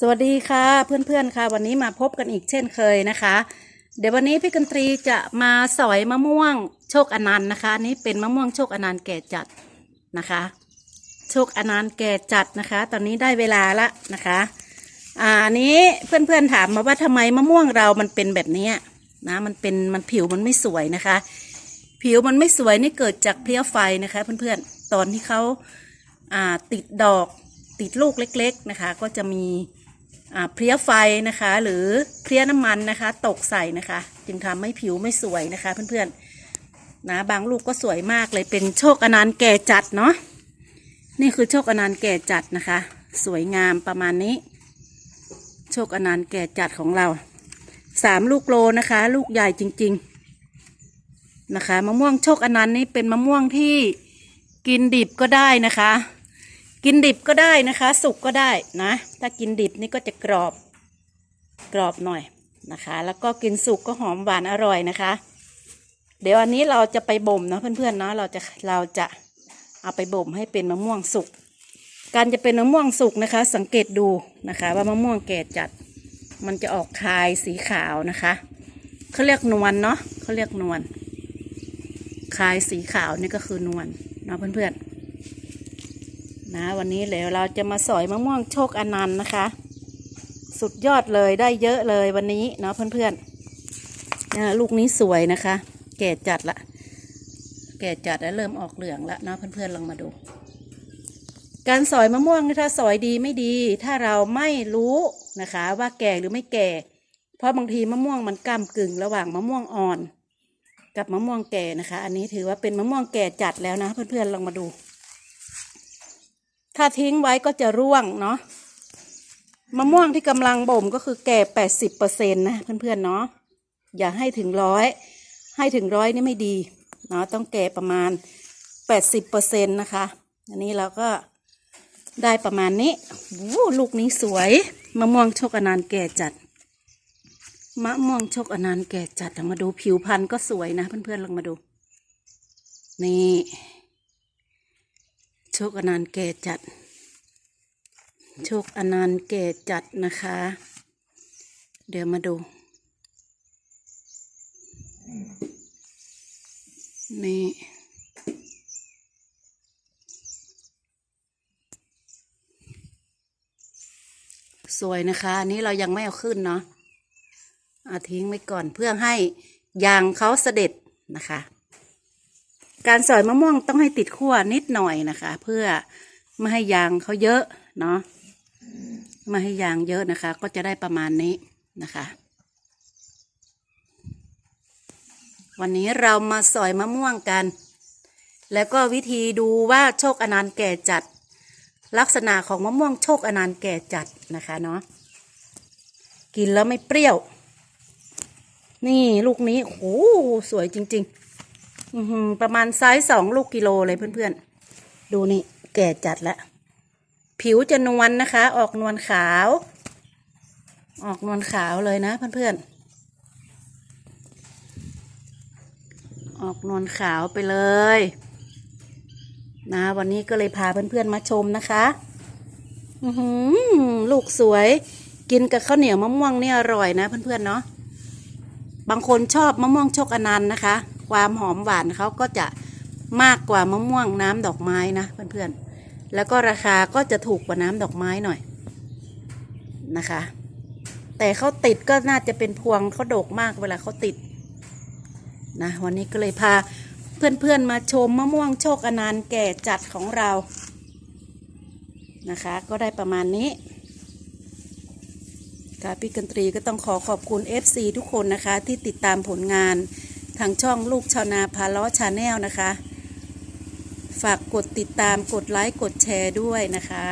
สวัสดีค่ะเพื่อนๆค่ะ วันนี้มาพบกันอีกเช่นเคยนะคะ เดี๋ยววันนี้พี่กันตรีจะมาสอยมะม่วงโชคอนันต์นะคะอันนี้เป็นมะม่วงโชคอนันต์แก่จัดนะคะ โชคอนันต์แก่จัดนะคะ ตอนนี้ได้เวลาละนะคะอ่าอันนี้เพื่อนๆถามมาว่าทำไมมะม่วงเรามันเป็นแบบนี้นะมันเป็นมันผิวมันไม่สวยนะคะ ผิวมันไม่สวยนี่เกิดจากเพลี้ยไฟนะคะเพื่อนๆตอนที่เขาอ่าติดดอกติดลูกเล็ก ๆนะคะ ก็จะมี เพลี้ยไฟนะคะ หรือเพลี้ยน้ำมันนะคะ ตกใส่นะคะ จึงทำให้ผิวไม่สวยนะคะ เพื่อนๆนะบางลูกก็สวยมากเลยเป็นโชคอนันต์แก่จัดเนาะนี่คือโชคอนันต์แก่จัดนะคะ สวยงามประมาณนี้ โชคอนันต์แก่จัดของเราสามลูกโลนะคะ ลูกใหญ่จริง ๆนะคะมะม่วงโชคอนันต์นี่เป็นมะม่วงที่กินดิบก็ได้นะคะ กินดิบก็ได้นะคะ สุกก็ได้นะ ถ้ากินดิบนี่ก็จะกรอบกรอบหน่อยนะคะ แล้วก็กินสุกก็หอมหวานอร่อยนะคะ เดี๋ยวอันนี้เราจะไปบ่มนะเพื่อนๆเนาะเราจะเราจะเอาไปบ่มให้เป็นมะม่วงสุก การจะเป็นมะม่วงสุกนะคะ สังเกตดูนะคะ ว่ามะม่วงแก่จัด มันจะออกคายสีขาวนะคะเขาเรียกนวลเนาะเขาเรียกนวลคายสีขาวนี่ก็คือนวลนะเพื่อนๆ นะวันนี้เดี๋ยวเราจะมาสอยมะม่วงโชคอนันต์นะคะ สุดยอดเลยได้เยอะเลยวันนี้เนาะเพื่อนๆนะลูกนี้สวยนะคะ แก่จัดละ แก่จัดแล้วเริ่มออกเหลืองละเนาะเพื่อนๆลองมาดู การสอยมะม่วงถ้าสอยดีไม่ดี ถ้าเราไม่รู้นะคะ ว่าแก่หรือไม่แก่ เพราะบางทีมะม่วงมันก้ากึ่งระหว่างมะม่วงอ่อน กับมะม่วงแก่นะคะ อันนี้ถือว่าเป็นมะม่วงแก่จัดแล้วนะ เพื่อนๆลองมาดู ถ้าทิ้งไว้ก็จะร่วงเนาะมะม่วงที่กำลังบ่มก็คือแก่แปดสิบเปอร์เซ็นต์นะเพื่อนๆเนาะอย่าให้ถึงร้อยให้ถึงร้อยนี่ไม่ดีเนาะต้องแก่ประมาณแปดสิบเปอร์เซ็นต์นะคะ อันนี้เราก็ได้ประมาณนี้วู้ลูกนี้สวยมะม่วงโชคอนันต์แก่จัดมะม่วงโชคอนันต์แก่จัดลองมาดูผิวพันธุ์ก็สวยนะ เพื่อนๆลองมาดู นี่โชคอนันต์แก่จัด โชคอนันต์แก่จัดนะคะ เดี๋ยวมาดู นี่ สวยนะคะอันนี้เรายังไม่เอาขึ้นเนาะอาทิ้งไว้ก่อนเพื่อให้ยางเขาเสด็จนะคะ การสอยมะม่วงต้องให้ติดขั้วนิดหน่อยนะคะ เพื่อไม่ให้ยางเขาเยอะเนาะ ไม่ให้ยางเยอะนะคะ ก็จะได้ประมาณนี้นะคะ วันนี้เรามาสอยมะม่วงกัน แล้วก็วิธีดูว่าโชคอนันต์แก่จัด ลักษณะของมะม่วงโชคอนันต์แก่จัดนะคะเนาะกินแล้วไม่เปรี้ยว นี่ลูกนี้โอ้โหสวยจริงๆอือประมาณไซส์สองลูกกิโลเลยเพื่อนๆ ดูนี่แก่จัดแล้ว ผิวจะนวลนะคะ ออกนวลขาว ออกนวลขาวเลยนะเพื่อนๆ ออกนวลขาวไปเลย นะ วันนี้ก็เลยพาเพื่อนๆมาชมนะคะอืลูกสวยกินกับข้าวเหนียวมะม่วงเนี่ยอร่อยนะเพื่อนๆเนาะบางคนชอบมะม่วงโชคอนันต์นะคะ ความหอมหวานเขาก็จะมากกว่ามะม่วงน้ำดอกไม้นะเพื่อนๆ แล้วก็ราคาก็จะถูกกว่าน้ำดอกไม้หน่อยนะคะ แต่เขาติดก็น่าจะเป็นพวงเขาโดกมากเวลาเขาติดนะวันนี้ก็เลยพาเพื่อนๆมาชมมะม่วงโชคอนันต์แก่จัดของเรานะคะ ก็ได้ประมาณนี้ค่ะพี่กันตรีก็ต้องขอขอบคุณ FC ทุกคนนะคะ ที่ติดตามผลงานทางช่องลูกชาวนาพาล้อชาแนลนะคะ ฝากกดติดตามกดไลค์กดแชร์ด้วยนะคะ